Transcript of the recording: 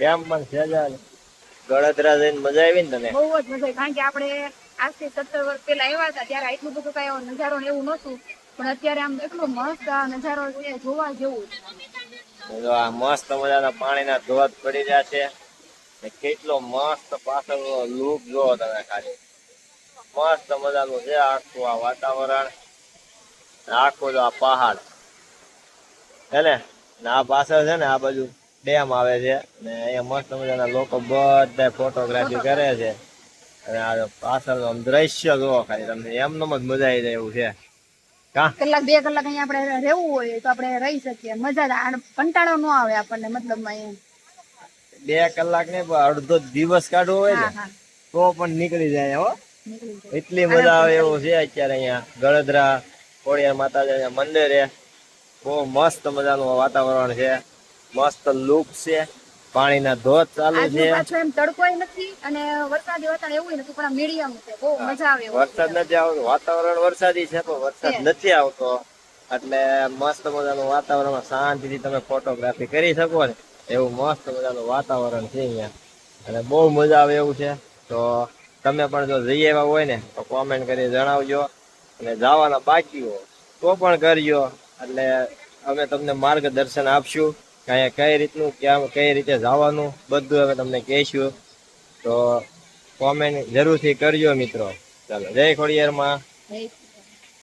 કેમ પણ છે ગળતરા જઈને મજા આવી ને તને? બહુ જ મજા આવી કારણ કે આપણે આજથી સત્તર વર્ષ પહેલા આવ્યા હતા ત્યારે આટલું બધું કઈ નજારો એવું નહોતું. પણ અત્યારે આમ એટલો મસ્ત આ નજારો છે જોવા જેવું આ મસ્ત મજાના પાણીના ધોધ પડી રહ્યા છે. ને કેટલો મસ્ત પાછળનો લુક જોવો તમે ખાલી. મસ્ત મજાનું છે આખું આ વાતાવરણ. આખો જો આ પહાડ. હે ને? ને આ પાછળ છે ને આ બાજુ. ડેમ આવે છે ને અહીંયા મસ્ત મજાના લોકો બધા ફોટોગ્રાફી કરે છે. અને આ પાછળ આમ દ્રશ્ય જોવો ખાલી તમને એમનેમ જ મજા આવી જાય એવું છે. કલાક બે કલાક અહીંયા આપણે રહેવું હોય તો આપણે રહી શકીએ. મજા. કંટાળો ન આવે આપણને મતલબમાં એમ. બે કલાક ને અડધો દિવસ કાઢવો હોય ને તો પણ નીકળી જાય હો. એટલી મજા આવે એવું છે અત્યારે અહીંયા. ગળદરા ખોડિયાર માતાજી મંદિર. છે બહુ મસ્ત મજાનું વાતાવરણ છે. મસ્ત લુક છે. પાણીના ધોધ ચાલુ છે. પાછું એમ તડકોય નથી અને વરસાદી વાતાવરણ એવું નથી પણ મીડિયમ છે. બહુ મજા આવે વરસાદ નથી આવતો. વાતાવરણ વરસાદી છે પણ વરસાદ નથી આવતો. એટલે મસ્ત મજાનું વાતાવરણમાં શાંતિથી તમે ફોટોગ્રાફી કરી શકો ને. એવું મસ્ત મજાનું વાતાવરણ છે અહીંયા. અને બહુ મજા આવે એવું છે. તો તમે પણ જો જઈ આવ્યા હોય ને તો કોમેન્ટ કરી જણાવજો. અને જવાના બાકી હો તો પણ કરજો. એટલે અમે તમને માર્ગદર્શન આપશું. કે કઈ રીતનું ક્યાં કઈ રીતે જવાનું, બધું અમે તમને કહીશું. તો કોમેન્ટ જરૂરથી કરજો મિત્રો. ચાલો, જય ખોડિયારમાં. છે